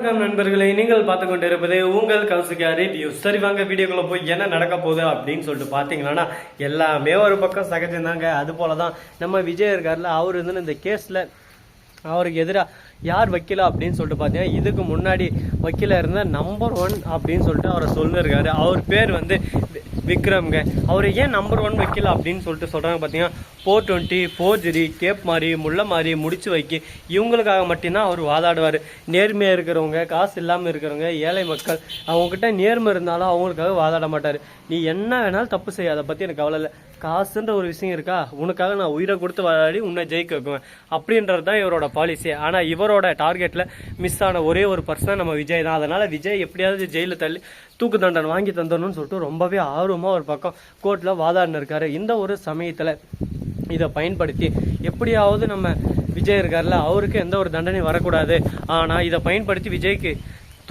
வணக்கம் நண்பர்களே நீங்கள் பார்த்து கொண்டு இருப்பது உங்கள் கௌசிகா ரிவ்யூ சரி வாங்க வீடியோக்குள்ள போய் என்ன நடக்க போகுது அப்படின்னு சொல்லிட்டு பார்த்தீங்கன்னா எல்லாமே ஒரு பக்கம் சகஜம்தாங்க. அது போல தான் நம்ம விஜய் இருக்கார்ல அவர் வந்து இந்த கேஸில் அவருக்கு எதிராக யார் வக்கீலா அப்படின்னு சொல்லிட்டு பார்த்தீங்கன்னா இதுக்கு முன்னாடி வக்கீலாக இருந்த நம்பர் ஒன் அப்படின்னு சொல்லிட்டு அவரை சொல்லியிருக்காரு அவர் பேர் வந்து விக்ரம்ங்க. அவர் ஏன் நம்பர் ஒன் வைக்கல அப்படின்னு சொல்லிட்டு சொல்கிறாங்க பார்த்தீங்கன்னா ஃபோர் டுவெண்ட்டி ஃபோர்ஜரி கேப் மாதிரி முள்ள மாதிரி முடிச்சு வைக்கி இவங்களுக்காக மட்டும்தான் அவர் வாதாடுவார். நேர்மையாக இருக்கிறவங்க காசு இல்லாமல் இருக்கிறவங்க ஏழை மக்கள் அவங்கக்கிட்ட நேர்மை இருந்தாலும் அவங்களுக்காக வாதாட மாட்டார். நீ என்ன வேணாலும் தப்பு செய்ய அதை பற்றி எனக்கு கவலை இல்லை. காசுன்ற ஒரு விஷயம் இருக்கா? உனக்காக நான் உயிரை கொடுத்து விளையாடி உன்னை ஜெயிக்க வைக்குவேன் அப்படின்றது தான் இவரோட பாலிசி ஆனால் இவரோட டார்கெட்டில் மிஸ் ஆன ஒரே ஒரு பர்சன் நம்ம விஜய் தான். அதனால் விஜய் எப்படியாவது ஜெயிலில் தள்ளி தூக்கு தண்டனை வாங்கி தந்தரணும்னு சொல்லிட்டு ரொம்பவே ஆர்வமாக ஒரு பக்கம் கோர்ட்டில் வாதாடின்னு இருக்காரு. இந்த ஒரு சமயத்தில் இதை பயன்படுத்தி எப்படியாவது நம்ம விஜய் இருக்கார்ல அவருக்கு எந்த ஒரு தண்டனை வரக்கூடாது. ஆனால் இதை பயன்படுத்தி விஜய்க்கு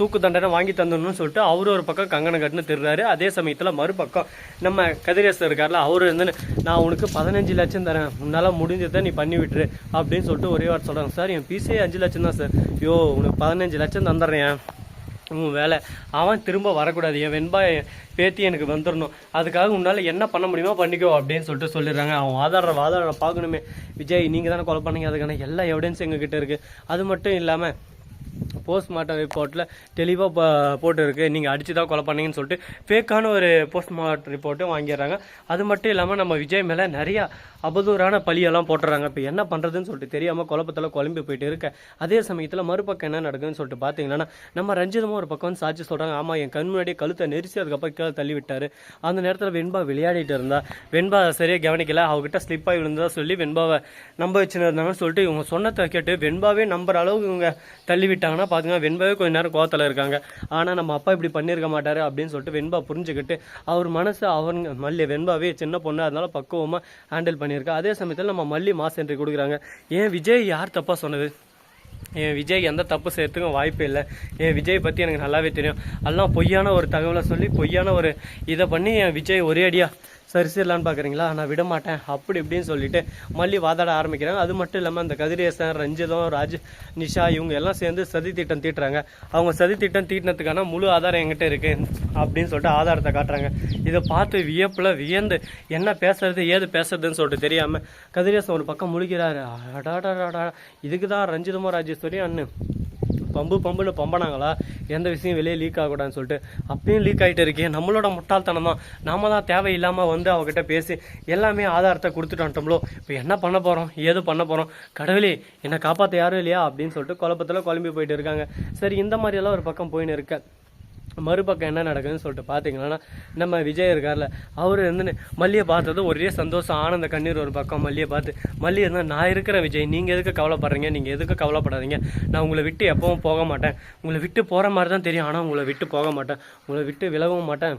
தூக்கு தண்டனை வாங்கி தந்துடணும்னு சொல்லிட்டு அவர் ஒரு பக்கம் கங்கணம் கட்டுன்னு திருறாரு அதே சமயத்தில் மறுபக்கம் நம்ம கதிரேசர் இருக்கார்ல அவர் வந்து நான் உனக்கு பதினஞ்சு லட்சம் தரேன். உன்னால் முடிஞ்சதை நீ பண்ணி விட்டுரு. அப்படின்னு சொல்லிட்டு ஒரே வார்த்தை சொல்கிறாங்க சார் என் பிசிஏ அஞ்சு லட்சம் தான் சார். ஐயோ உனக்கு பதினஞ்சு லட்சம் தந்துடுறேன் உன் வேலை. அவன் திரும்ப வரக்கூடாது. என் வெண்பா என் பேத்தி எனக்கு வந்துடணும். அதுக்காக உன்னால் என்ன பண்ண முடியுமோ பண்ணிக்கோ அப்படின்னு சொல்லிட்டு சொல்லிடுறாங்க. அவன் வாதாடுற வாதாடுற பார்க்கணுமே. விஜய் நீங்கள் தானே கொலை பண்ணீங்க. அதுக்கான எல்லா எவிடன்ஸும் எங்ககிட்ட இருக்குது அது மட்டும் இல்லாமல் போஸ்ட்மார்ட்டம் ரிப்போர்ட்டில் தெளிவாக போட்டுருக்கு. நீங்கள் அடித்து தான் கொலை பண்ணீங்கன்னு சொல்லிட்டு ஃபேக்கான ஒரு போஸ்ட்மார்ட்டம் ரிப்போர்ட்டும் வாங்கிடுறாங்க. அது மட்டும் இல்லாமல் நம்ம விஜய் மேலே நிறையா அபதூறான பழியெல்லாம் போட்டுறாங்க. இப்போ என்ன பண்ணுறதுன்னு சொல்லிட்டு தெரியாமல் குழப்பத்தில் குழம்பி போயிட்டு இருக்க. அதே சமயத்தில் மறுபக்கம் என்ன நடக்குதுன்னு சொல்லிட்டு பார்த்தீங்கன்னா நம்ம ரஞ்சிதமும் ஒரு பக்கம் வந்து சாட்சி சொல்கிறாங்க ஆமாம் என் கண் முன்னாடியே கழுத்தை நெரிசி அதுக்கப்புறம் கீழே தள்ளி விட்டார். அந்த நேரத்தில் வெண்பா விளையாடிட்டு இருந்தா வெண்பா சரியாக கவனிக்கல. அவகிட்ட ஸ்லிப் ஆகி விழுந்ததா சொல்லி வெண்பாவை நம்ப வச்சுருந்தாங்கன்னு சொல்லிட்டு இவங்க சொன்னதை கேட்டு வெண்பாவே நம்புற அளவுக்கு இவங்க தள்ளி விட்டாங்கன்னா பார்த்துங்க வெண்பாவே கொஞ்ச நேரம் கோவத்தில் இருக்காங்க. ஆனால் நம்ம அப்பா இப்படி பண்ணியிருக்க மாட்டார் அப்படின்னு சொல்லிட்டு வெண்பா புரிஞ்சுக்கிட்டு அவர் மனசு அவங்க மல்லி வெண்பாவே சின்ன பொண்ணு அதனால பக்குவமாக ஹேண்டில் பண்ணியிருக்கா. அதே சமயத்தில் நம்ம மல்லி மாஸ் கொடுக்குறாங்க. ஏன் விஜய் யார் தப்பாக சொன்னது? என் விஜய் எந்த தப்பு செய்யறதுக்கும் வாய்ப்பே இல்லை. என் விஜய் பற்றி எனக்கு நல்லாவே தெரியும். எல்லாம் பொய்யான ஒரு தகவலை சொல்லி பொய்யான ஒரு இதை பண்ணி என் விஜய் ஒரே அடியாக சரி சரிலான்னு பார்க்குறீங்களா நான் விட மாட்டேன். அப்படி இப்படின்னு சொல்லிட்டு மல்லி வாதாட ஆரம்பிக்கிறாங்க. அது மட்டும் இல்லாமல் அந்த கதிரேசன் ரஞ்சிதம் ராஜ் நிஷா இவங்க எல்லாம் சேர்ந்து சதி திட்டம் தீட்டுறாங்க. அவங்க சதி திட்டம் தீட்டினதுக்கான முழு ஆதாரம் என்கிட்ட இருக்கு அப்படின்னு சொல்லிட்டு ஆதாரத்தை காட்டுறாங்க. இதை பார்த்து வியப்பில் வியந்து என்ன பேசுறது ஏது பேசுறதுன்னு சொல்லிட்டு தெரியாமல் கதிரேசன் ஒரு பக்கம் முழிக்கிறாரு. அடாடாடாடா. இதுக்கு தான் ரஞ்சிதமோ ராஜேஸ்வரி அண்ணு. பம்பு பம்புன்னு பம்பனாங்களா? எந்த விஷயம் வெளியே லீக் ஆகக்கூடாதுன்னு சொல்லிட்டு. அப்பயும் லீக் ஆகிட்டு இருக்கேன் நம்மளோட முட்டாள்தனம். தான் நாம தான் தேவையில்லாமல் வந்து அவகிட்ட பேசி எல்லாமே ஆதாரத்தை கொடுத்துட்டு வந்துட்டோம்லோ. இப்போ என்ன பண்ண போகிறோம் ஏது பண்ண போகிறோம் கடவுளே என்னை காப்பாற்ற யாரும் இல்லையா? அப்படின்னு சொல்லிட்டு குழப்பத்தில் குழம்பி போயிட்டு இருக்காங்க. சரி இந்த மாதிரியெல்லாம் ஒரு பக்கம் போயின்னு இருக்கேன் மறுபக்கம் என்ன நடக்குதுன்னு சொல்லிட்டு பார்த்தீங்கன்னா நம்ம விஜய் இருக்கார்ல அவர் இருந்துன்னு மல்லியை பார்த்ததும் ஒரே சந்தோஷம் ஆனந்த கண்ணீர் ஒரு பக்கம் மல்லியை பார்த்து மல்லி இருந்தால் நான் இருக்கிறேன் விஜய் நீங்கள் எதுக்கு கவலைப்படுறீங்க? நீங்கள் எதுக்கு கவலைப்படாதீங்க? நான் உங்களை விட்டு எப்பவும் போக மாட்டேன். உங்களை விட்டு போகிற மாதிரி தான் தெரியும் ஆனால் உங்களை விட்டு போக மாட்டேன். உங்களை விட்டு விலகவும் மாட்டேன்.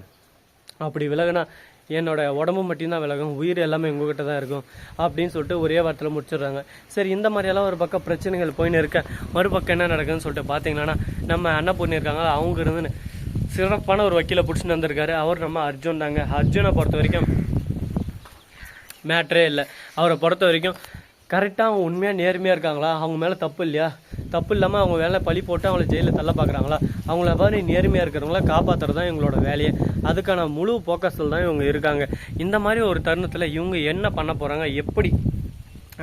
அப்படி விலகுனா என்னோட உடம்பு மட்டும்தான் விலகும் உயிர் எல்லாமே உங்ககிட்ட தான் இருக்கும் அப்படின்னு சொல்லிட்டு ஒரே வாரத்தில் முடிச்சிடுறாங்க. சரி இந்த மாதிரியெல்லாம் ஒரு பக்கம் பிரச்சனைகள் போயின்னு இருக்க. மறுபக்கம் என்ன நடக்குதுன்னு சொல்லிட்டு பார்த்தீங்கன்னா நம்ம அன்னபூர்ணி இருக்காங்க அவங்க இருந்து சிறப்பான ஒரு வக்கீலை பிடிச்சிட்டு வந்திருக்காரு. அவர் நம்ம அர்ஜுன் தாங்க. அர்ஜுனை பொறுத்த வரைக்கும் மேட்ரே இல்லை. அவரை பொறுத்த வரைக்கும் கரெக்டாக அவங்க உண்மையாக நேர்மையாக இருக்காங்களா? அவங்க மேலே தப்பு இல்லையா? தப்பு இல்லாமல் அவங்க வேலை பழி போட்டு அவங்கள ஜெயிலில் தள்ள பார்க்குறாங்களா அவங்கள மாதிரி நேர்மையாக இருக்கிறவங்கள காப்பாற்றுறது தான் இவங்களோட வேலையை. அதுக்கான முழு ஃபோக்கஸில் தான் இவங்க இருக்காங்க. இந்த மாதிரி ஒரு தருணத்தில் இவங்க என்ன பண்ண போகிறாங்க எப்படி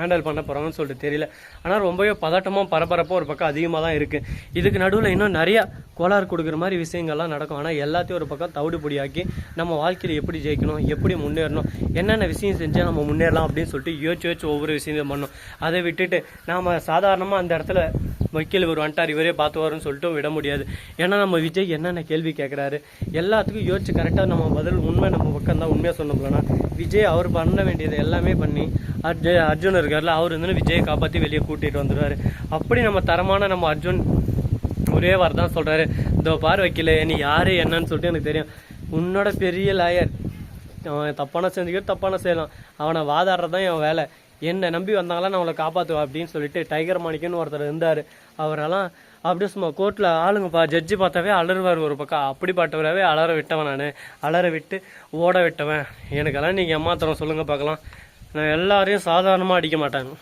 ஹேண்டில் பண்ண போகிறாங்கன்னு சொல்லிட்டு தெரியல. ஆனால் ரொம்பவே பதட்டமாக பரபரப்பும் ஒரு பக்கம் அதிகமாக தான் இருக்குது இதுக்கு நடுவில் இன்னும் நிறையா கோளாறு கொடுக்குற மாதிரி விஷயங்கள்லாம் நடக்கும். ஆனால் எல்லாத்தையும் ஒரு பக்கம் தவிடுபடியாக்கி நம்ம வாழ்க்கையில் எப்படி ஜெயிக்கணும் எப்படி முன்னேறணும் என்னென்ன விஷயம் செஞ்சால் நம்ம முன்னேறலாம் அப்படின்னு சொல்லிட்டு யோசிச்சு யோசிச்சு ஒவ்வொரு விஷயத்தையும் பண்ணணும் அதை விட்டுட்டு நாம் சாதாரணமாக அந்த இடத்துல வக்கீல் இவர் வந்துட்டார் இவரே பார்த்துவாருன்னு சொல்லிட்டு விட முடியாது. ஏன்னா நம்ம விஜய் என்னென்ன கேள்வி கேட்குறாரு எல்லாத்துக்கும் யோசிச்சு கரெக்டாக நம்ம பதில் உண்மை நம்ம பக்கம் தான் உண்மையாக சொன்னோம்னா விஜய் அவர் பண்ண வேண்டியது எல்லாமே பண்ணி அர்ஜு அர்ஜுன் இருக்கார்ல அவர் வந்து விஜயை காப்பாற்றி வெளியே கூட்டிகிட்டு வந்துடுவார் அப்படி நம்ம தரமான நம்ம அர்ஜுன் ஒரே வாரம் தான் சொல்கிறாரு இதோ பார் வைக்கல நீ யார் என்னன்னு சொல்லிட்டு எனக்கு தெரியும். உன்னோட பெரிய லாயர் அவன் தப்பான செஞ்சுக்கிட்டு தப்பான செய்யலாம். அவனை வாதாடுறது தான் என் வேலை. என்னை நம்பி வந்தாங்களா நான் அவளை காப்பாற்றுவேன் அப்படின்னு சொல்லிட்டு டைகர் மாணிக்கன்னு ஒருத்தர் இருந்தார். அவரெல்லாம் அப்படியே சும்மா கோர்ட்டில் ஆளுங்கப்பா ஜட்ஜி பார்த்தாவே அலறுவார் ஒரு பக்கம். அப்படிப்பட்டவராகவே அலற விட்டவன் நான். அலற விட்டு ஓட விட்டவன். எனக்கெல்லாம் நீங்கள் ஏமாத்திரம் சொல்லுங்கள் பார்க்கலாம். நான் எல்லாரையும் சாதாரணமாக அடிக்க மாட்டாங்க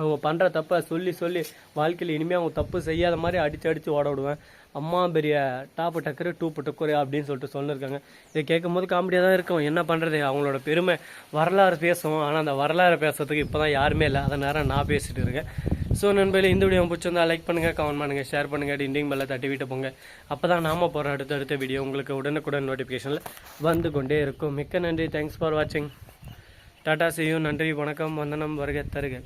அவங்க பண்ணுற தப்பை சொல்லி சொல்லி வாழ்க்கையில் இனிமேல் அவங்க தப்பு செய்யாத மாதிரி அடித்து அடித்து ஓட விடுவேன். அம்மா பெரிய டாப்பு டக்கரு டூப்பு டக்கரு அப்படின்னு சொல்லிட்டு சொல்லியிருக்காங்க இதை கேட்கும் போது காமெடியாக தான் இருக்கும். என்ன பண்ணுறது அவங்களோட பெருமை வரலாறு பேசுவோம். ஆனால் அந்த வரலாறு பேசுறதுக்கு இப்போ தான் யாருமே இல்லை. அதை நேரம் நான் பேசிட்டு இருக்கேன். ஸோ நண்பர்களே இந்த வீடியோ பிடிச்சிருந்தா லைக் பண்ணுங்கள் கமெண்ட் பண்ணுங்கள் ஷேர் பண்ணுங்கள் டிண்டிங் பெல்லை தட்டி விட்டு போங்க. அப்போ தான் நாம போகிற அடுத்தடுத்த வீடியோ உங்களுக்கு உடனுக்குடன் நோட்டிஃபிகேஷனில் வந்து கொண்டே இருக்கும். மிக்க நன்றி. தேங்க்ஸ் ஃபார் வாட்சிங் டாடா செய்யும் நன்றி வணக்கம். வந்தனம் வருக தருக.